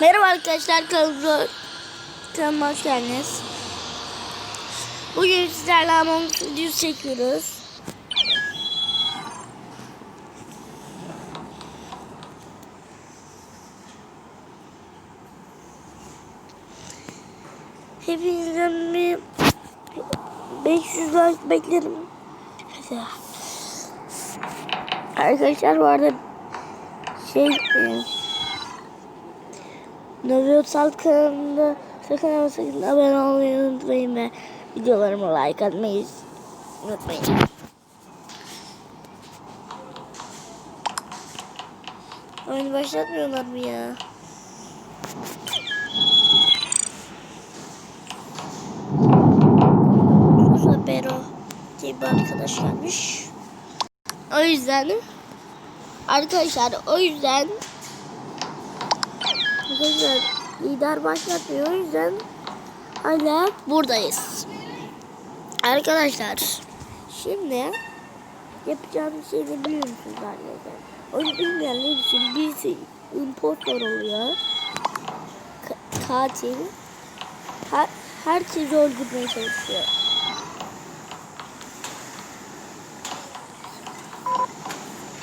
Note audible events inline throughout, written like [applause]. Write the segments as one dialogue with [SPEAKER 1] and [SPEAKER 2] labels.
[SPEAKER 1] Merhaba arkadaşlar kanalımıza kanalıma hoş geldiniz. Bugün sizlerle Among Us videosu çekiyoruz. Hepinizden bir 500 like beklerim. Arkadaşlar bu arada şey Novyosal kanalında sakın ama sakın abone olmayı unutmayın ve videolarıma like atmayı unutmayın. Oyunu başlatmıyorlar mı ya? Musa Bero diye bir arkadaş gelmiş. O yüzden arkadaşlar o yüzden Arkadaşlar lider başlatmıyor o yüzden hala buradayız. Arkadaşlar şimdi yapacağımız şey ne biliyor musunuz arkadaşlar? Onu bilmeyenler için birisi impostor oluyor. Ka- katil. Her, herkesi öldürmeye çalışıyor.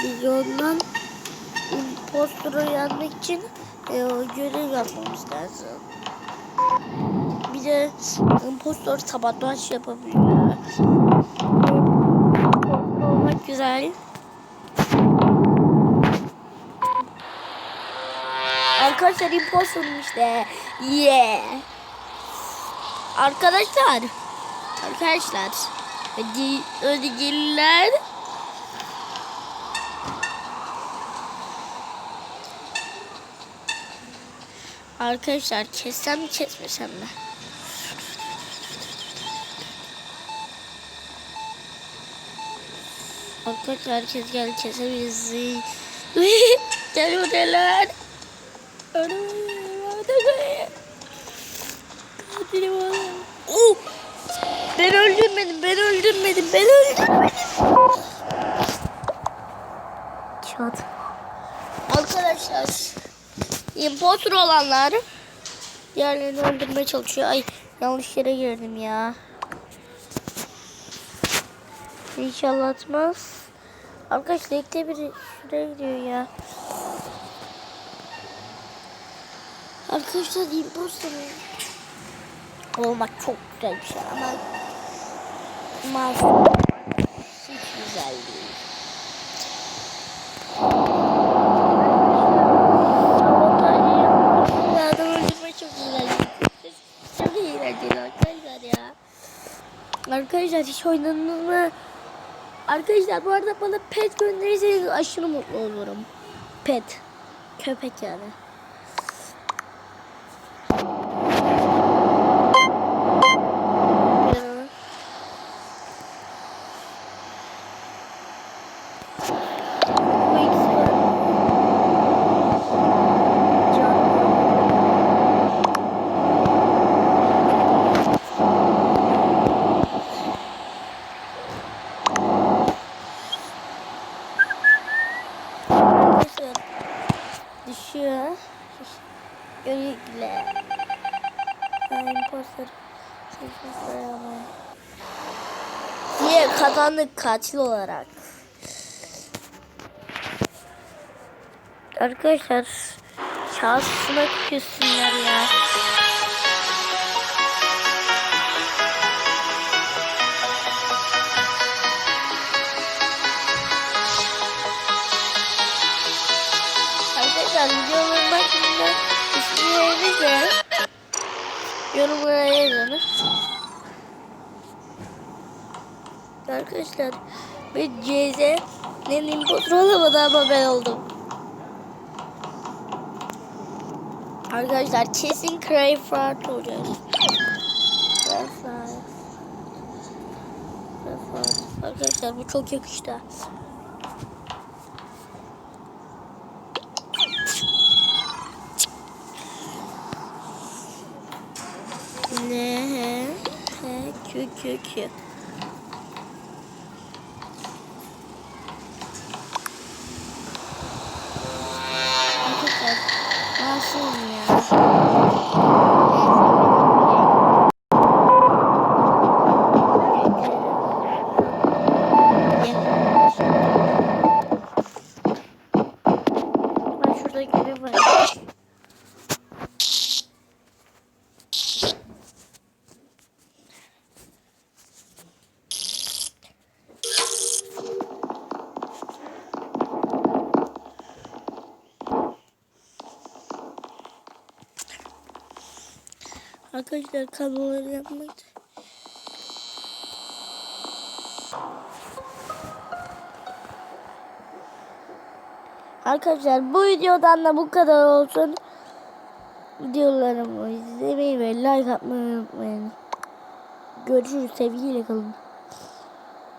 [SPEAKER 1] Biz ondan impostora yenmek için e, görev yapmamız lazım. Bir de impostor sabotaj yapabiliyor. Olmak güzel. Arkadaşlar impostorum işte. Yeah. Arkadaşlar. Arkadaşlar. Hadi, hadi gelirler. Arkadaşlar kessem mi kesmesem mi? Arkadaşlar herkes gel kesebiliriz. [laughs] Gel modeller. Oh! Ben öldürmedim, ben öldürmedim, ben öldürmedim. Çat. İmpostor olanlar diğerlerini öldürmeye çalışıyor. Ay yanlış yere girdim ya. İnşallah atmaz. Arkadaşlar ekte biri şuraya gidiyor ya. Arkadaşlar impostor olmak çok güzel bir şey ama masum hiç güzel değil. Adam öldürme çok eğlenceli. Çok eğlenceli arkadaşlar ya. Arkadaşlar hiç oynadınız mı? Arkadaşlar bu arada bana pet gönderirseniz aşırı mutlu olurum. Pet. Köpek yani. Ya. Bu ikisi var. Arkadaşlar düşüyor. Gölükle. Ben imposter. Diye kazandık katil olarak. Arkadaşlar şansına küssünler ya. Yorumlara yazın. Arkadaşlar ben CZ'nin impostor olamadı ama ben oldum. Arkadaşlar kesin Crayfart olacağız. Crayfart. Crayfart. Arkadaşlar bu çok yakıştı. Ne he he kü kü kü. Arkadaşlar masum ya. Arkadaşlar kabloları yapmak Arkadaşlar bu videodan da bu kadar olsun. Videolarımı izlemeyi ve like atmayı unutmayın. Görüşürüz sevgiyle kalın.